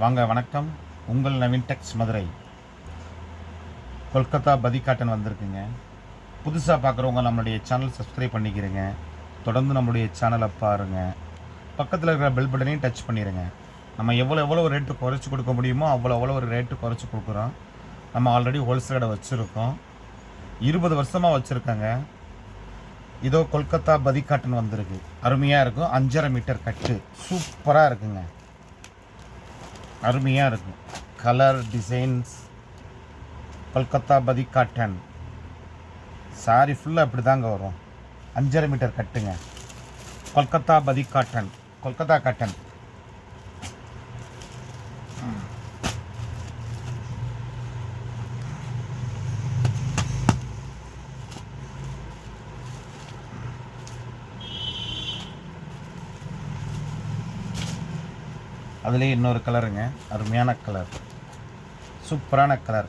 வாங்க வணக்கம். உங்கள் நவீன் டெக்ஸ் மதுரை. கொல்கத்தா பதி காட்டன் வந்திருக்குங்க. புதுசாக பார்க்குறவங்க நம்மளுடைய சேனல் சப்ஸ்கிரைப் பண்ணிக்கிறேங்க தொடர்ந்து நம்மளுடைய சேனலை பாருங்கள் பக்கத்தில் இருக்கிற பெல் பட்டனையும் டச் பண்ணிடுங்க நம்ம எவ்வளோ எவ்வளோ ரேட்டு குறைச்சி கொடுக்க முடியுமோ அவ்வளோ அவ்வளோ ஒரு ரேட்டு குறைச்சி கொடுக்குறோம். நம்ம ஆல்ரெடி ஹோல்சேல் கடை வச்சுருக்கோம். இருபது வருஷமாக வச்சுருக்கோங்க. இதோ கொல்கத்தா பதிக்காட்டன் வந்திருக்கு. அருமையாக இருக்கும். அஞ்சரை மீட்டர் கட்டு. சூப்பராக இருக்குங்க. அருமையாக இருக்கும். கலர் டிசைன்ஸ் கொல்கத்தா பதி காட்டன் சாரி ஃபுல்லாக இப்படி தாங்க வரும். அஞ்சரை மீட்டர் கட்டுங்க. கொல்கத்தா பதி காட்டன் கொல்கத்தா காட்டன் அதுலேயே இன்னொரு கலருங்க. அருமையான கலர். சூப்பரான கலர்.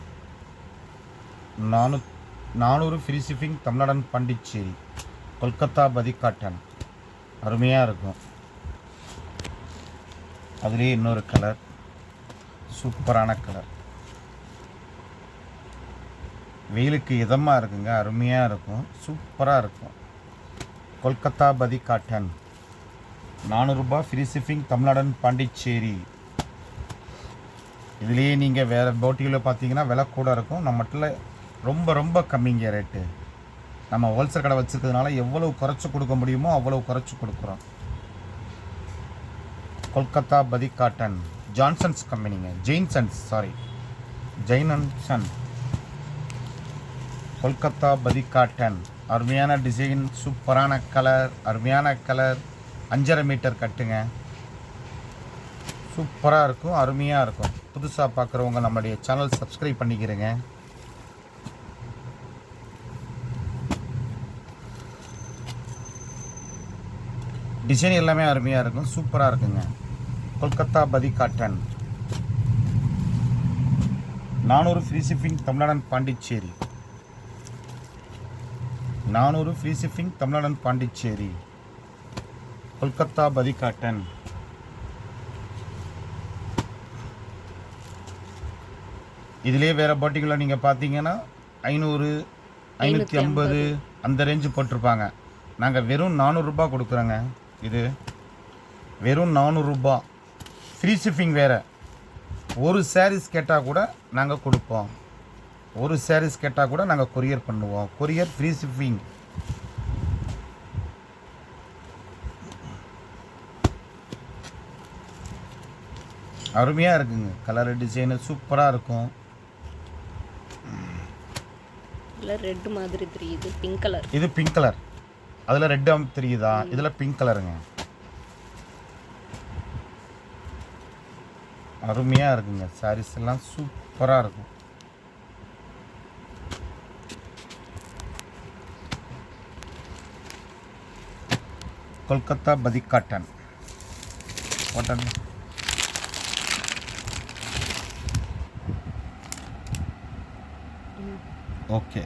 நானூ நானூறு ஃப்ரீ ஷிப்பிங் தமிழ்நாடன் பாண்டிச்சேரி கொல்கத்தா பதி காட்டன் அருமையாக இருக்கும். அதுலேயே இன்னொரு கலர். சூப்பரான கலர். வெயிலுக்கு இதமாக இருக்குங்க. அருமையாக இருக்கும். சூப்பராக இருக்கும். கொல்கத்தா பதி காட்டன் நானூறுரூபா ஃப்ரீ ஷிப்பிங் தமிழ்நாடன் பாண்டிச்சேரி. இதுலேயே நீங்கள் வேறு போட்டிகளில் பார்த்தீங்கன்னா விலை கூட இருக்கும். நம்மட்டில் ரொம்ப ரொம்ப கம்மிங்க ரேட்டு நம்ம ஹோல்சேல் கடை வச்சுருக்கிறதுனால எவ்வளவு குறைச்சி கொடுக்க முடியுமோ அவ்வளவு குறைச்சி கொடுக்குறோம். கொல்கத்தா பதி காட்டன் ஜான்சன்ஸ் கம்பெனிங்க ஜெயின்சன்ஸ் சாரி ஜெயினன்சன் கொல்கத்தா பதி காட்டன் அருமையான டிசைன் சூப்பரான கலர் அருமையான கலர் அஞ்சரை மீட்டர் கட்டுங்க. சூப்பராக இருக்கும் அருமையாக இருக்கும். புதுசாக பார்க்குறவங்க நம்மளுடைய சேனல் சப்ஸ்கிரைப் பண்ணிக்கிறேங்க. டிசைன் எல்லாமே அருமையாக இருக்கும் சூப்பராக இருக்குங்க. கொல்கத்தா பதி காட்டன் நானூறு ஃப்ரீ ஷிப்பிங் தமிழ்நாடன் பாண்டிச்சேரி. நானூறு ஃப்ரீ ஷிப்பிங் தமிழ்நாடன் பாண்டிச்சேரி. கொல்கத்தா பதி காட்டன் இதுலேயே வேறு பாட்டிகளில் நீங்கள் பார்த்தீங்கன்னா ஐநூறு ஐநூற்றி ஐம்பது அந்த ரேஞ்சு போட்டிருப்பாங்க. நாங்கள் வெறும் நானூறுரூபா கொடுக்குறோங்க. இது வெறும் நானூறுரூபா ஃப்ரீ ஷிப்பிங் வேறு. ஒரு சாரீஸ் கேட்டால் கூட நாங்கள் கொடுப்போம். ஒரு சாரீஸ் கேட்டால் கூட நாங்கள் கொரியர் பண்ணுவோம். கொரியர் ஃப்ரீ ஷிப்பிங் அருமையாக இருக்குங்க. கலர் டிசைனு சூப்பராக இருக்கும். ரெட் மாதிரி தெரியுது. பிங்க் கலர் இது பிங்க் கலர் அதில் ரெட் தெரியுதா? இதில் பிங்க் கலருங்க அருமையாக இருக்குங்க. சாரீஸ் எல்லாம் சூப்பராக இருக்கும். கொல்கத்தா பதி காட்டன் காட்டன் ഓക്കെ.